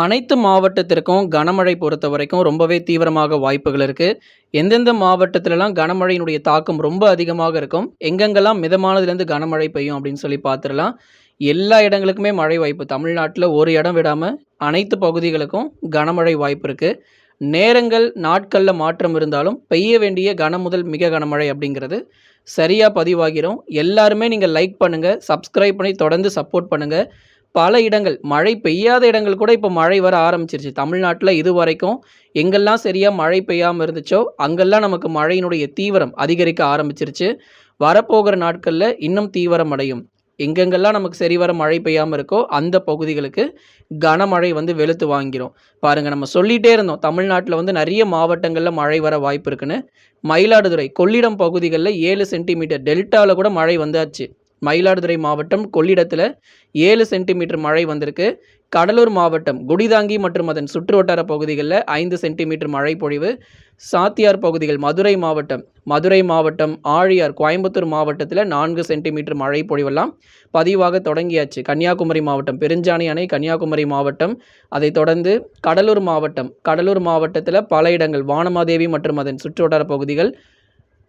அனைத்து மாவட்டத்திற்கும் கனமழை பொறுத்த வரைக்கும் ரொம்பவே தீவிரமாக வாய்ப்புகள் இருக்குது எந்தெந்த மாவட்டத்திலலாம் கனமழையினுடைய தாக்கம் ரொம்ப அதிகமாக இருக்கும் எங்கெங்கெல்லாம் மிதமானதுலேருந்து கனமழை பெய்யும் அப்படின்னு சொல்லி பார்த்துடலாம். எல்லா இடங்களுக்குமே மழை வாய்ப்பு. தமிழ்நாட்டில் ஒரு இடம் விடாமல் அனைத்து பகுதிகளுக்கும் கனமழை வாய்ப்பு இருக்குது நேரங்கள் நாட்களில் மாற்றம் இருந்தாலும் பெய்ய வேண்டிய கன முதல் மிக கனமழை அப்படிங்கிறது சரியாக பதிவாகிறோம் எல்லாருமே நீங்கள் லைக் பண்ணுங்கள் சப்ஸ்கிரைப் பண்ணி தொடர்ந்து சப்போர்ட் பண்ணுங்கள் பல இடங்கள் மழை பெய்யாத இடங்கள் கூட இப்போ மழை வர ஆரம்பிச்சிருச்சு. தமிழ்நாட்டில் இது வரைக்கும் எங்கெல்லாம் சரியாக மழை பெய்யாமல் இருந்துச்சோ அங்கெல்லாம் நமக்கு மழையினுடைய தீவிரம் அதிகரிக்க ஆரம்பிச்சிருச்சு. வரப்போகிற நாட்களில் இன்னும் தீவிரம் அடையும். எங்கெங்கெல்லாம் நமக்கு சரிவர மழை பெய்யாமல் இருக்கோ அந்த பகுதிகளுக்கு கனமழை வந்து வெளுத்து வாங்கிரும். பாருங்கள் நம்ம சொல்லிகிட்டே இருந்தோம் தமிழ்நாட்டில் வந்து நிறைய மாவட்டங்களில் மழை வர வாய்ப்பு இருக்குன்னு. மயிலாடுதுறை கொள்ளிடம் பகுதிகளில் ஏழு சென்டிமீட்டர் டெல்டாவில் கூட மழை வந்தாச்சு. மயிலாடுதுறை மாவட்டம் கொள்ளிடத்தில் ஏழு சென்டிமீட்டர் மழை வந்திருக்கு. கடலூர் மாவட்டம் குடிதாங்கி மற்றும் அதன் சுற்றுவட்டார பகுதிகளில் ஐந்து சென்டிமீட்டர் மழை பொழிவு. சாத்தியார் பகுதிகள் மதுரை மாவட்டம் மதுரை மாவட்டம் ஆழியார் கோயம்புத்தூர் மாவட்டத்தில் நான்கு சென்டிமீட்டர் மழை பொழிவெல்லாம் பதிவாக தொடங்கியாச்சு. கன்னியாகுமரி மாவட்டம் பெருஞ்சாணி அணை கன்னியாகுமரி மாவட்டம். அதைத் தொடர்ந்து கடலூர் மாவட்டம் கடலூர் மாவட்டத்தில் பல இடங்கள் வானமாதேவி மற்றும் அதன் சுற்றுவட்டார பகுதிகள்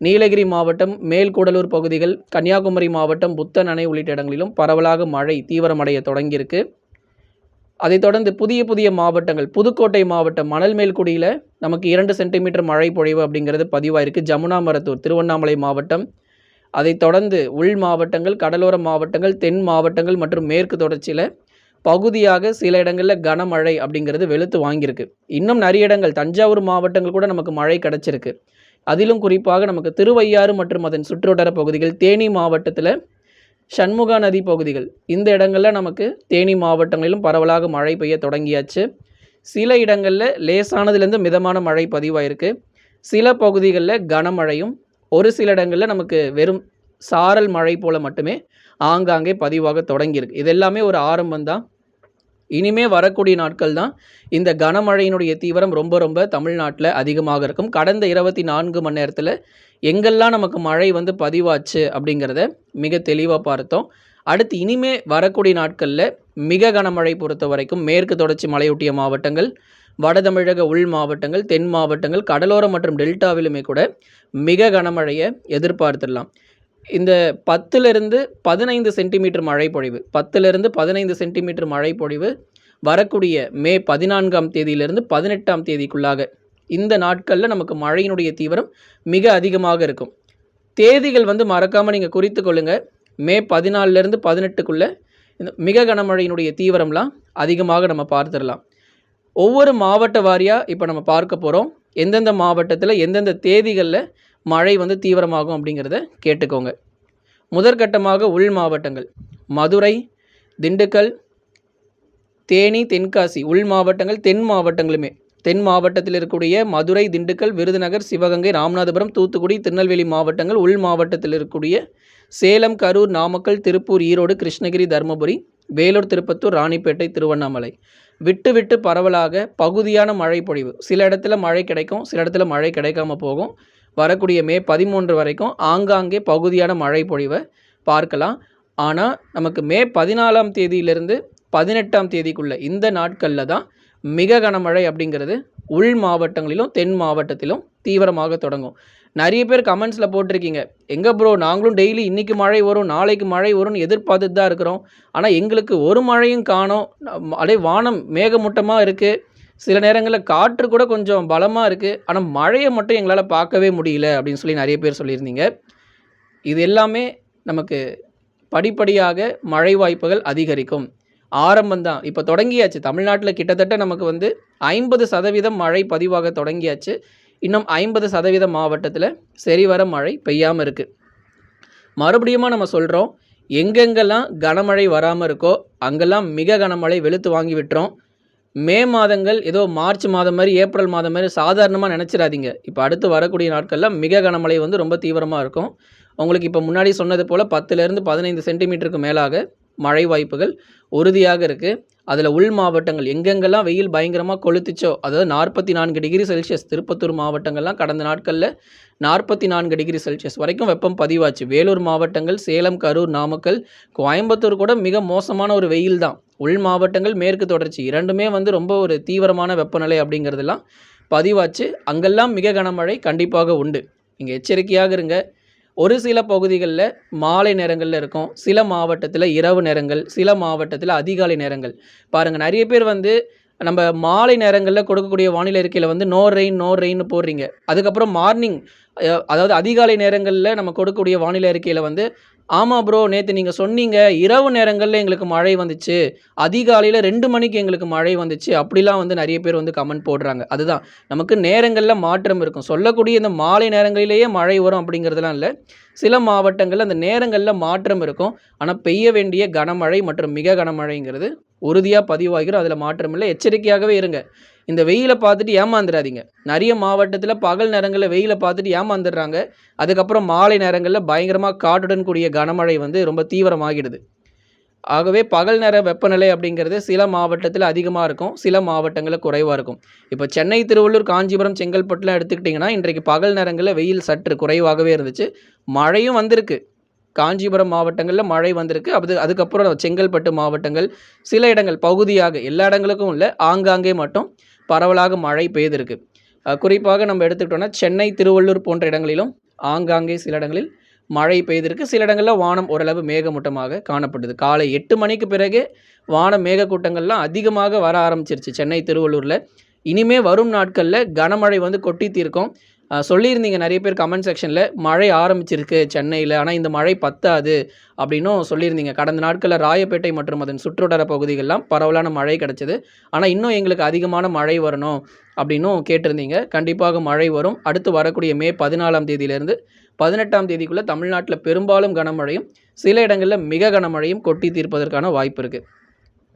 நீலகிரி மாவட்டம் மேல்கூடலூர் பகுதிகள் கன்னியாகுமரி மாவட்டம் புத்தன் அணை உள்ளிட்ட இடங்களிலும் பரவலாக மழை தீவிரமடைய தொடங்கியிருக்கு. அதைத் தொடர்ந்து புதிய புதிய மாவட்டங்கள் புதுக்கோட்டை மாவட்டம் மணல்மேல்குடியில் நமக்கு இரண்டு சென்டிமீட்டர் மழை பொழிவு அப்படிங்கிறது பதிவாயிருக்கு. ஜமுனாமரத்தூர் திருவண்ணாமலை மாவட்டம். அதைத் தொடர்ந்து உள் மாவட்டங்கள் கடலோர மாவட்டங்கள் தென் மாவட்டங்கள் மற்றும் மேற்கு தொடர்ச்சியில் பகுதியாக சில இடங்களில் கனமழை அப்படிங்கிறது வெளுத்து வாங்கியிருக்கு. இன்னும் நிறைய இடங்கள் தஞ்சாவூர் மாவட்டங்கள் கூட நமக்கு மழை கிடச்சிருக்கு. அதிலும் குறிப்பாக நமக்கு திருவையாறு மற்றும் அதன் சுற்றுவட்டார பகுதிகள் தேனி மாவட்டத்தில் சண்முகா நதி பகுதிகள். இந்த இடங்களில் நமக்கு தேனி மாவட்டங்களிலும் பரவலாக மழை பெய்ய தொடங்கியாச்சு. சில இடங்களில் லேசானதுலேருந்து மிதமான மழை பதிவாயிருக்கு. சில பகுதிகளில் கனமழையும் ஒரு சில இடங்களில் நமக்கு வெறும் சாரல் மழை போல் மட்டுமே ஆங்காங்கே பதிவாக தொடங்கியிருக்கு. இது எல்லாமே ஒரு ஆரம்பம் தான் இனிமே வரக்கூடிய நாட்கள் தான் இந்த கனமழையினுடைய தீவிரம் ரொம்ப ரொம்ப தமிழ்நாட்டில் அதிகமாக இருக்கும். கடந்த இருபத்தி நான்கு மணி நேரத்தில் எங்கெல்லாம் நமக்கு மழை வந்து பதிவாச்சு அப்படிங்கிறத மிக தெளிவாக பார்த்தோம். அடுத்து இனிமே வரக்கூடிய நாட்களில் மிக கனமழை பொறுத்த வரைக்கும் மேற்கு தொடர்ச்சி மலையொட்டிய மாவட்டங்கள் வட தமிழக உள் மாவட்டங்கள் தென் மாவட்டங்கள் கடலோரம் மற்றும் டெல்டாவிலுமே கூட மிக கனமழையை எதிர்பார்த்துடலாம். இந்த பத்துலேருந்து பதினைந்து சென்டிமீட்டர் மழை பொழிவு பத்துலேருந்து பதினைந்து சென்டிமீட்டர் மழை பொழிவு வரக்கூடிய மே பதினான்காம் தேதியிலிருந்து பதினெட்டாம் தேதிக்குள்ளாக இந்த நாட்களில் நமக்கு மழையினுடைய தீவிரம் மிக அதிகமாக இருக்கும். தேதிகள் வந்து மறக்காமல் நீங்கள் குறித்து கொள்ளுங்கள் மே பதினாலிருந்து பதினெட்டுக்குள்ளே இந்த மிக கனமழையினுடைய தீவிரம்லாம் அதிகமாக நம்ம பார்த்துடலாம். ஒவ்வொரு மாவட்ட வாரியாக இப்போ நம்ம பார்க்க போகிறோம் எந்தெந்த மாவட்டத்தில் எந்தெந்த தேதிகளில் மழை வந்து தீவிரமாகும் அப்படிங்கிறத கேட்டுக்கோங்க. முதற்கட்டமாக உள் மாவட்டங்கள் மதுரை திண்டுக்கல் தேனி தென்காசி உள் மாவட்டங்கள் தென் மாவட்டங்களுமே. தென் மாவட்டத்தில் இருக்கக்கூடிய மதுரை திண்டுக்கல் விருதுநகர் சிவகங்கை ராமநாதபுரம் தூத்துக்குடி திருநெல்வேலி மாவட்டங்கள் உள் மாவட்டத்தில் இருக்கக்கூடிய சேலம் கரூர் நாமக்கல் திருப்பூர் ஈரோடு கிருஷ்ணகிரி தருமபுரி வேலூர் திருப்பத்தூர் ராணிப்பேட்டை திருவண்ணாமலை. விட்டு விட்டு பரவலாக பகுதியான மழை பொழிவு. சில இடத்துல மழை கிடைக்கும் சில இடத்துல மழை கிடைக்காம போகும். வரக்கூடிய மே பதிமூன்று வரைக்கும் ஆங்காங்கே பகுதியான மழை பொழிவை பார்க்கலாம். ஆனால் நமக்கு மே பதினாலாம் தேதியிலிருந்து பதினெட்டாம் தேதிக்குள்ள இந்த நாட்களில் தான் மிக கனமழை அப்படிங்கிறது உள் மாவட்டங்களிலும் தென் மாவட்டத்திலும் தீவிரமாக தொடங்கும். நிறைய பேர் கமெண்ட்ஸில் போட்டிருக்கீங்க. எங்கே ப்ரோ நாங்களும் டெய்லி இன்றைக்கி மழை வரும் நாளைக்கு மழை வரும்னு எதிர்பார்த்துட்டு தான் இருக்கிறோம். ஆனால் எங்களுக்கு ஒரு மழையும் காணோம். அப்படியே வானம் மேகமூட்டமாக இருக்குது சில நேரங்களில் காற்று கூட கொஞ்சம் பலமாக இருக்குது ஆனால் மழையை மட்டும் எங்களால் பார்க்கவே முடியல அப்படின்னு சொல்லி நிறைய பேர் சொல்லியிருந்தீங்க. இது எல்லாமே நமக்கு படிப்படியாக மழை வாய்ப்புகள் அதிகரிக்கும். ஆரம்பம் தான். இப்போ தொடங்கியாச்சு. தமிழ்நாட்டில் கிட்டத்தட்ட நமக்கு வந்து ஐம்பது சதவீதம் மழை பதிவாக தொடங்கியாச்சு. இன்னும் ஐம்பது சதவீத மாவட்டத்தில் சரிவர மழை பெய்யாமல் இருக்குது மறுபடியுமா நம்ம சொல்கிறோம் எங்கெங்கெல்லாம் கனமழை வராமல் இருக்கோ அங்கெல்லாம் மிக கனமழை வெளுத்து வாங்கி விட்டுறோம். மே மாதங்கள் ஏதோ மார்ச் மாதம் மாதிரி ஏப்ரல் மாதம் மாதிரி சாதாரணமாக நினச்சிடாதீங்க. இப்போ அடுத்து வரக்கூடிய நாட்களில் மிக கனமழை வந்து ரொம்ப தீவிரமாக இருக்கும். உங்களுக்கு இப்போ முன்னாடி சொன்னது போல் பத்துலேருந்து பதினைந்து சென்டிமீட்டருக்கு மேலாக மழை வாய்ப்புகள் உறுதியாக இருக்குது அதில் உள் மாவட்டங்கள் எங்கெங்கெல்லாம் வெயில் பயங்கரமாக கொளுத்துச்சோ அதாவது நாற்பத்தி நான்கு டிகிரி செல்சியஸ் திருப்பத்தூர் மாவட்டங்கள்லாம் கடந்த நாட்களில் நாற்பத்தி நான்கு டிகிரி செல்சியஸ் வரைக்கும் வெப்பம் பதிவாச்சு. வேலூர் மாவட்டங்கள் சேலம் கரூர் நாமக்கல் கோயம்புத்தூர் கூட மிக மோசமான ஒரு வெயில் தான் உள் மாவட்டங்கள் மேற்கு தொடர்ச்சி இரண்டுமே வந்து ரொம்ப ஒரு தீவிரமான வெப்பநிலை அப்படிங்கிறதெல்லாம் பதிவாச்சு. அங்கெல்லாம் மிக கனமழை கண்டிப்பாக உண்டு. நீங்கள் எச்சரிக்கையாக இருங்க. ஒரு சில பகுதிகளில் மாலை நேரங்களில் இருக்கும். சில மாவட்டத்தில் இரவு நேரங்கள் சில மாவட்டத்தில் அதிகாலை நேரங்கள். பாருங்கள் நிறைய பேர் வந்து நம்ம மாலை நேரங்களில் கொடுக்கக்கூடிய வானிலை அறிக்கையில் வந்து நோ ரெயின் நோ ரெயின்னு போடுறீங்க. அதுக்கப்புறம் மார்னிங் அதாவது அதிகாலை நேரங்களில் நம்ம கொடுக்கக்கூடிய வானிலை அறிக்கையில் வந்து ஆமாம் ப்ரோ நேற்று நீங்கள் சொன்னீங்க இரவு நேரங்களில் எங்களுக்கு மழை வந்துச்சு அதிகாலையில் ரெண்டு மணிக்கு எங்களுக்கு மழை வந்துச்சு அப்படிலாம் வந்து நிறைய பேர் வந்து கமெண்ட் போடுறாங்க. அதுதான் நமக்கு நேரங்களில் மாற்றம் இருக்கும். சொல்லக்கூடிய இந்த மாலை நேரங்களிலேயே மழை வரும் அப்படிங்கிறதுலாம் இல்லை. சில மாவட்டங்களில் அந்த நேரங்களில் மாற்றம் இருக்கும். ஆனால் பெய்ய வேண்டிய கனமழை மற்றும் மிக கனமழைங்கிறது உறுதியாக பதிவாகிடும் அதில் மாற்றம் இல்லை. எச்சரிக்கையாகவே இருங்க. இந்த வெயிலை பார்த்துட்டு ஏமாந்துடாதீங்க நிறைய மாவட்டத்தில் பகல் நேரங்களில் வெயிலை பார்த்துட்டு ஏமாந்துடுறாங்க. அதுக்கப்புறம் மாலை நேரங்களில் பயங்கரமாக காட்டுடன் கூடிய கனமழை வந்து ரொம்ப தீவிரமாகிடுது. ஆகவே பகல் நேர வெப்பநிலை அப்படிங்கிறது சில மாவட்டத்தில் அதிகமாக இருக்கும். சில மாவட்டங்களில் குறைவாக இருக்கும். இப்போ சென்னை திருவள்ளூர் காஞ்சிபுரம் செங்கல்பட்டுலாம் எடுத்துக்கிட்டிங்கன்னா இன்றைக்கு பகல் நேரங்களில் வெயில் சற்று குறைவாகவே இருந்துச்சு. மழையும் வந்திருக்கு. காஞ்சிபுரம் மாவட்டங்களில் மழை வந்திருக்கு. அது அதுக்கப்புறம் செங்கல்பட்டு மாவட்டங்கள் சில இடங்கள் பகுதியாக எல்லா இடங்களுக்கும் இல்லை ஆங்காங்கே மட்டும். பரவலாக மழை பெய்திருக்கு. குறிப்பாக நம்ம எடுத்துக்கிட்டோன்னா சென்னை திருவள்ளூர் போன்ற இடங்களிலும் ஆங்காங்கே சில இடங்களில் மழை பெய்திருக்கு. சில இடங்களில் வானம் ஓரளவு மேகமூட்டமாக காணப்பட்டது காலை எட்டு மணிக்கு பிறகு வானம் மேகக்கூட்டங்கள்லாம் அதிகமாக வர ஆரம்பிச்சிருச்சு. சென்னை திருவள்ளூரில் இனிமே வரும் நாட்களில் கனமழை வந்து கொட்டி தீர்க்கும். சொல்லியிருந்தீங்க நிறைய பேர் கமெண்ட் செக்ஷனில் மழை ஆரம்பிச்சிருக்கு சென்னையில் ஆனால் இந்த மழை பத்தாது அப்படின்னும் சொல்லியிருந்தீங்க. கடந்த நாட்களில் ராயப்பேட்டை மற்றும் அதன் சுற்றுவட்டார பகுதிகளெலாம் பரவலான மழை கிடச்சிது. ஆனால் இன்னும் எங்களுக்கு அதிகமான மழை வரணும் அப்படின்னும் கேட்டிருந்தீங்க. கண்டிப்பாக மழை வரும். அடுத்து வரக்கூடிய மே பதினாலாம் தேதியிலேருந்து பதினெட்டாம் தேதிக்குள்ளே தமிழ்நாட்டில் பெரும்பாலும் கனமழையும் சில இடங்களில் மிக கனமழையும் கொட்டி தீர்ப்பதற்கான வாய்ப்பு இருக்குது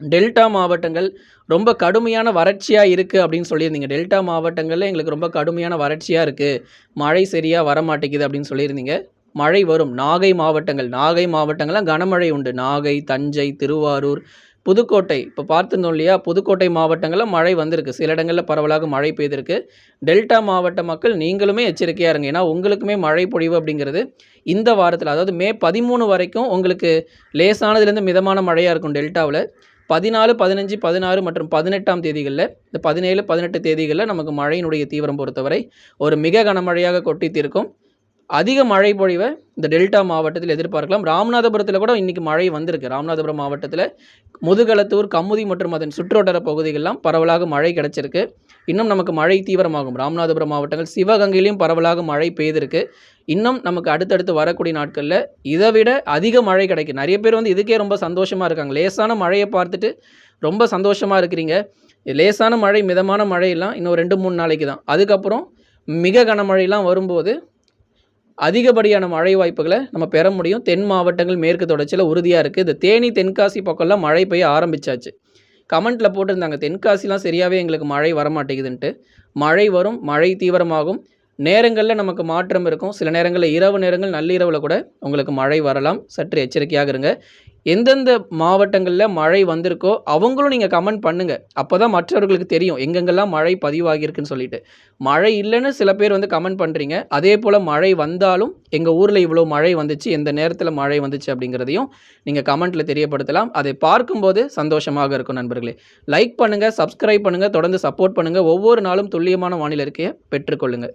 டெல்டா மாவட்டங்கள் ரொம்ப கடுமையான வறட்சியாக இருக்குது அப்படின்னு சொல்லியிருந்தீங்க. டெல்டா மாவட்டங்களில் எங்களுக்கு ரொம்ப கடுமையான வறட்சியாக இருக்குது மழை சரியாக வர மாட்டேங்குது அப்படின்னு சொல்லியிருந்தீங்க. மழை வரும். நாகை மாவட்டங்கள் நாகை மாவட்டங்கள்லாம் கனமழை உண்டு. நாகை தஞ்சை திருவாரூர் புதுக்கோட்டை. இப்போ பார்த்துருந்தோம் இல்லையா? புதுக்கோட்டை மாவட்டங்களில் மழை வந்திருக்கு. சில இடங்களில் பரவலாக மழை பெய்திருக்கு. டெல்டா மாவட்ட மக்கள் நீங்களுமே எச்சரிக்கையாக இருங்க. ஏன்னா உங்களுக்குமே மழை பொழிவு அப்படிங்கிறது இந்த வாரத்தில் அதாவது மே பதிமூணு வரைக்கும் உங்களுக்கு லேசானதுலேருந்து மிதமான மழையாக இருக்கும் டெல்டாவில். பதினாலு பதினஞ்சு பதினாறு மற்றும் பதினெட்டாம் தேதிகளில் இந்த பதினேழு பதினெட்டு தேதிகளில் நமக்கு மழையினுடைய தீவிரம் பொறுத்தவரை ஒரு மிக கனமழையாக கொட்டி தீர்க்கும். அதிக மழை பொழிவை இந்த டெல்டா மாவட்டத்தில் எதிர்பார்க்கலாம். ராமநாதபுரத்தில் கூட இன்றைக்கி மழை வந்திருக்கு. ராமநாதபுரம் மாவட்டத்தில் முதுகலத்தூர் கமுதி மற்றும் அதன் சுற்றுவட்டார பகுதிகளெலாம் பரவலாக மழை கிடச்சிருக்கு. இன்னும் நமக்கு மழை தீவிரமாகும். ராமநாதபுரம் மாவட்டங்கள் சிவகங்கையிலையும் பரவலாக மழை பெய்திருக்கு. இன்னும் நமக்கு அடுத்தடுத்து வரக்கூடிய நாட்களில் இதை விட அதிக மழை கிடைக்கும். நிறைய பேர் வந்து இதுக்கே ரொம்ப சந்தோஷமாக இருக்காங்க. லேசான மழையை பார்த்துட்டு ரொம்ப சந்தோஷமாக இருக்கிறீங்க. லேசான மழை மிதமான மழையெல்லாம் இன்னும் ரெண்டு மூணு நாளைக்கு தான். அதுக்கப்புறம் மிக கனமழையெல்லாம் வரும்போது அதிகப்படியான மழை வாய்ப்புகளை நம்ம பெற முடியும். தென் மாவட்டங்கள் மேற்கு தொடர்ச்சியில் உறுதியாக இருக்குது இந்த தேனி தென்காசி பக்கம்லாம் மழை பெய்ய ஆரம்பித்தாச்சு கமெண்ட்டில் போட்டிருந்தாங்க தென்காசிலாம் சரியாகவே எங்களுக்கு மழை வரமாட்டேங்குதுன்ட்டு. மழை வரும் மழை தீவிரமாகும். நேரங்களில் நமக்கு மாற்றம் இருக்கும். சில நேரங்களில் இரவு நேரங்கள் நள்ளிரவில் கூட உங்களுக்கு மழை வரலாம். சற்று எச்சரிக்கையாக இருங்க. எந்தெந்த மாவட்டங்களில் மழை வந்திருக்கோ அவங்களும் நீங்கள் கமெண்ட் பண்ணுங்கள் அப்போ தான் மற்றவர்களுக்கு தெரியும் எங்கெங்கெல்லாம் மழை பதிவாகியிருக்குன்னு சொல்லிட்டு. மழை இல்லைன்னு சில பேர் வந்து கமெண்ட் பண்ணுறீங்க அதே போல் மழை வந்தாலும் எங்கள் ஊரில் இவ்வளோ மழை வந்துச்சு எந்த நேரத்தில் மழை வந்துச்சு அப்படிங்கிறதையும் நீங்கள் கமெண்ட்டில் தெரியப்படுத்தலாம். அதை பார்க்கும்போது சந்தோஷமாக இருக்கும் நண்பர்களே. லைக் பண்ணுங்கள் சப்ஸ்கிரைப் பண்ணுங்கள் தொடர்ந்து சப்போர்ட் பண்ணுங்கள் ஒவ்வொரு நாளும் துல்லியமான வானிலை இருக்கையை பெற்றுக்கொள்ளுங்கள்